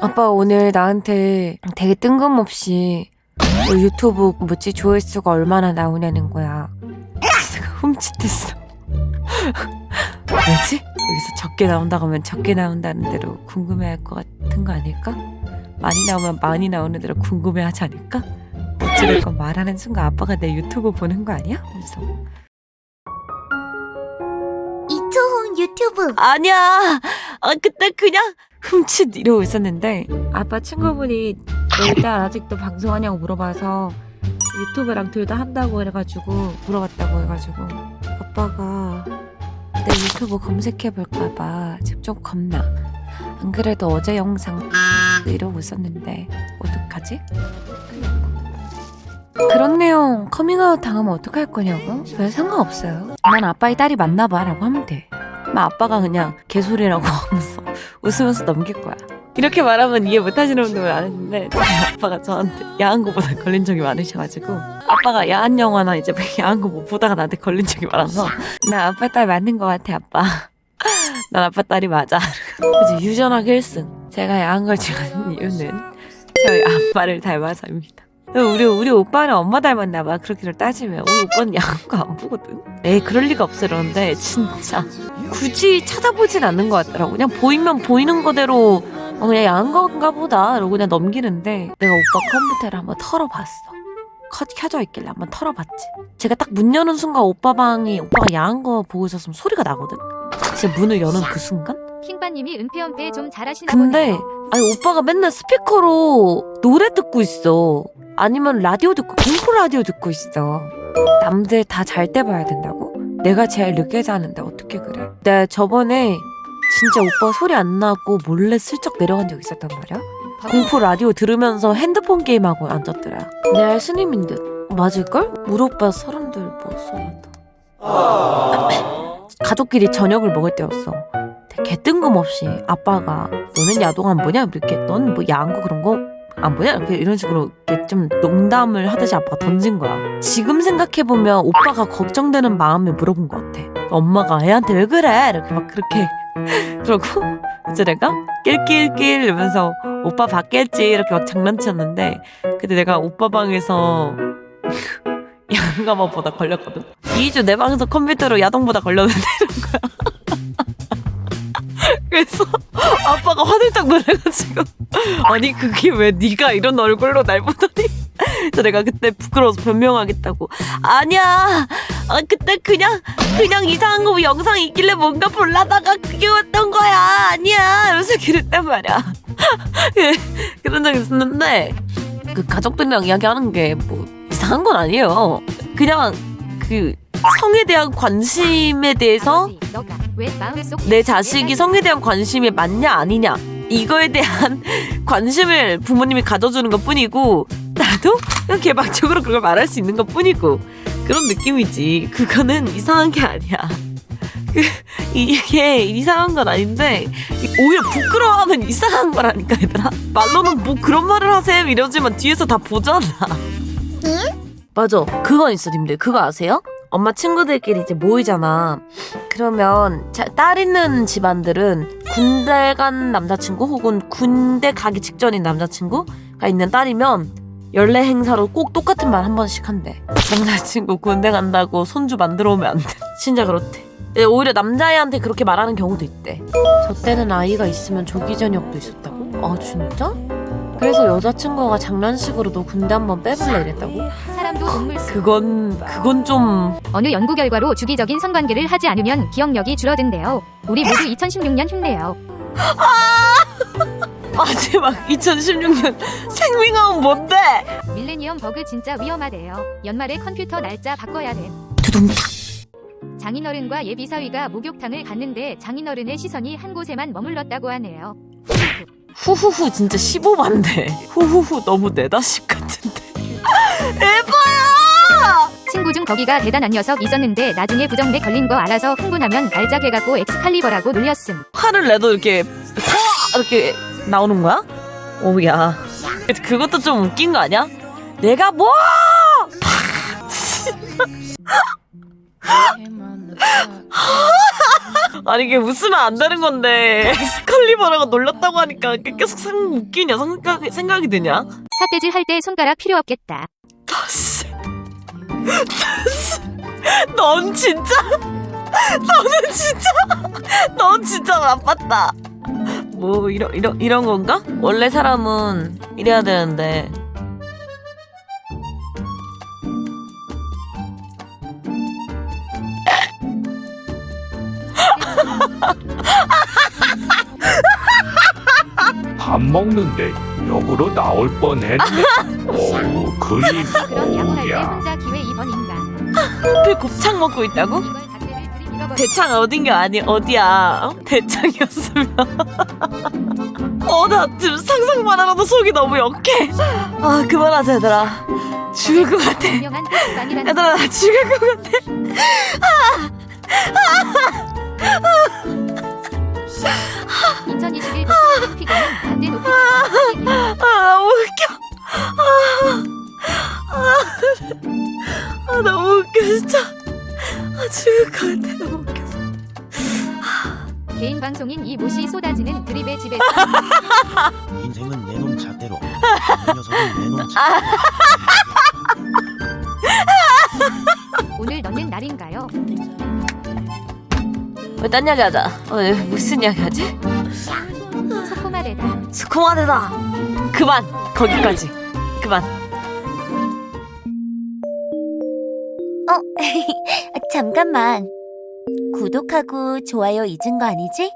아빠 오늘 나한테 되게 뜬금없이 너 유튜브 뭐지 조회수가 얼마나 나오냐는 거야. 내가 흠칫했어. 뭐지? 여기서 적게 나온다고 하면 적게 나온다는 대로 궁금해할 것 같은 거 아닐까? 많이 나오면 많이 나오는 대로 궁금해하지 않을까? 어찌됐건 말하는 순간 아빠가 내 유튜브 보는 거 아니야? 그래서 유튜브 아니야. 아 그때 그냥 훔칫 이러고 있었는데 아빠 친구분이 너 일단 아직도 방송하냐고 물어봐서 유튜브랑 둘 다 한다고 해가지고 물어봤다고 해가지고 아빠가 내 유튜브 검색해볼까봐 좀 겁나. 안 그래도 어제 영상 이러고 있었는데 어떡하지? 그런 내용 커밍아웃 당하면 어떡할 거냐고? 별 상관없어요. 난 아빠의 딸이 맞나 봐 라고 하면 돼. 막 아빠가 그냥 개소리라고 하면서 웃으면서 넘길 거야. 이렇게 말하면 이해 못하시는 분들은 아는데 아빠가 저한테 야한 거보다 걸린 적이 많으셔가지고 아빠가 야한 영화나 이제 야한 거못 보다가 나한테 걸린 적이 많아서 나 아빠 딸 맞는 거 같아 아빠. 난 아빠 딸이 맞아. 그치 유전학 1승. 제가 야한 걸 좋아하는 이유는 저희 아빠를 닮아서입니다. 우리 우리 오빠는 엄마 닮았나 봐. 그렇게를 따지면 우리 오빠는 거안 보거든. 에이 그럴 리가 없어 이러는데 진짜 굳이 찾아보진 않는 것 같더라고. 그냥 보이면 보이는 거대로 어, 그냥 건가 보다 이러고 그냥 넘기는데 내가 오빠 컴퓨터를 한번 털어봤어. 컷 켜져 있길래 한번 털어봤지. 제가 딱 문 여는 순간 오빠 방이 오빠가 야한 거 보고 있었으면 소리가 나거든. 진짜 문을 여는 그 순간? 킹바님이 은폐연폐 좀 잘하시나 근데 보네요. 아니 오빠가 맨날 스피커로 노래 듣고 있어. 아니면 라디오 듣고 공포 라디오 듣고 있어. 남들 다 잘 때 봐야 된다고? 내가 제일 늦게 자는데 어떻게 그래? 내가 저번에 진짜 오빠 소리 안 나고 몰래 슬쩍 내려간 적 있었단 말이야. 공포 라디오 들으면서 핸드폰 게임하고 앉았더라. 내알 스님인 듯. 맞을걸? 우리 오빠 서른들 뭐 서른다. 가족끼리 저녁을 먹을 때였어. 개 뜬금없이 아빠가 너는 야동 안 보냐? 이렇게 넌 뭐 야한 거 그런 거 안 보냐? 이렇게 이런 식으로 이렇게 좀 농담을 하듯이 아빠가 던진 거야. 지금 생각해 보면 오빠가 걱정되는 마음에 물어본 것 같아. 엄마가 애한테 왜 그래? 이렇게 막 그렇게 그러고 이제 내가 낄낄낄 이러면서 오빠 봤겠지 이렇게 막 장난쳤는데 근데 내가 오빠 방에서 야동가마 보다 걸렸거든. 2주 내 방에서 컴퓨터로 야동보다 걸렸는데 이런 거야. 그래서 아빠가 화들짝 놀래가지고. 아니 그게 왜 네가 이런 얼굴로 날 보더니. 그래서 내가 그때 부끄러워서 변명하겠다고. 아니야. 아 그때 그냥 그냥 이상한 거 영상 있길래 뭔가 볼라다가 그게 왔던 거야. 아니야. 이러면서 그랬단 말이야. 그- 그런 적 있었는데 그 가족들이랑 이야기하는 게 뭐 이상한 건 아니에요. 그냥 그 성에 대한 관심에 대해서 내 자식이 성에 대한 관심이 맞냐 아니냐 이거에 대한 관심을 부모님이 가져주는 것 뿐이고 나도 그냥 개방적으로 그걸 말할 수 있는 것 뿐이고 그런 느낌이지. 그거는 이상한 게 아니야. 그, 이게 이상한 건 아닌데 오히려 부끄러워하면 이상한 거라니까 얘들아. 말로는 뭐 그런 말을 하세요 이러지만 뒤에서 다 보잖아. 맞아. 그건 있어 님들. 그거 아세요? 엄마 친구들끼리 이제 모이잖아 그러면 자, 딸 있는 집안들은 군대 간 남자친구 혹은 군대 가기 직전인 남자친구가 있는 딸이면 연례 행사로 꼭 똑같은 말 한 번씩 한대. 남자친구 군대 간다고 손주 만들어 오면 안 돼. 진짜 그렇대. 예, 오히려 남자애한테 그렇게 말하는 경우도 있대. 저 때는 아이가 있으면 조기 전역도 있었다고? 아 진짜? 그래서 여자친구가 장난식으로 너 군대 한번 빼볼래 이랬다고? 사람도 동물 그건 그건 좀 어느 연구 결과로 주기적인 성관계를 하지 않으면 기억력이 줄어든대요. 우리 모두 2016년 흉내요. 마지막 2016년 생밍아웃 뭔데? 밀레니엄 버그 진짜 위험하대요. 연말에 컴퓨터 날짜 바꿔야 돼. 두둥탁. 장인어른과 예비사위가 목욕탕을 갔는데 장인어른의 시선이 한 곳에만 머물렀다고 하네요. 후후후 진짜 15반대. 후후후 너무 네다십 같은데. 에바야! 친구 중 거기가 대단한 녀석 있었는데 나중에 부정내 걸린 거 알아서 흥분하면 발작해갖고 엑스칼리버라고 놀렸음. 화를 내도 이렇게 화 이렇게 나오는 거야? 오야. 그것도 좀 웃긴 거 아니야? 내가 뭐? 아니 이게 웃으면 안 되는 건데. 스컬리버라고 놀렸다고 하니까 계속 상 웃기냐 생각, 생각이 드냐? 사태질 할때 손가락 필요 없겠다. 다시. 다시. 넌 진짜? 너는 진짜? 넌 진짜 나빴다. 뭐 이런 이런 이런 건가? 원래 사람은 이래야 되는데 밥 먹는데 역으로 나올 뻔했네. 어우 그림 그럼 기회 2번 인간. 하필 곱창 먹고 있다고? 이걸 잣대를 들이 밀어버리 대창 어딘가 아니 어디야? 어? 대창이었으면 어나 지금 상상만 하고도 속이 너무 역해 아 그만하자 얘들아 죽을 것 같아 유명한 얘들아 나 죽을 것 같아 2021 도쿄 피겨는 반대 높이 뛰기. 아 너무 웃겨 아, 아, 아 너무 웃겨 진짜 아 죽을 것 같아 너무 웃겨서 개인 방송인 이 모시 쏟아지는 드립의 집에 인생은 내 놈 잣대로 이 녀석은 내놈 잣대로 오늘 넣는 날인가요? 왜딴 이야기 하자 오늘 무슨 이야기 하지? 소코마레다. 스코마데다 그만 거기까지 그만 어, 잠깐만. 구독하고 좋아요 잊은 거 아니지?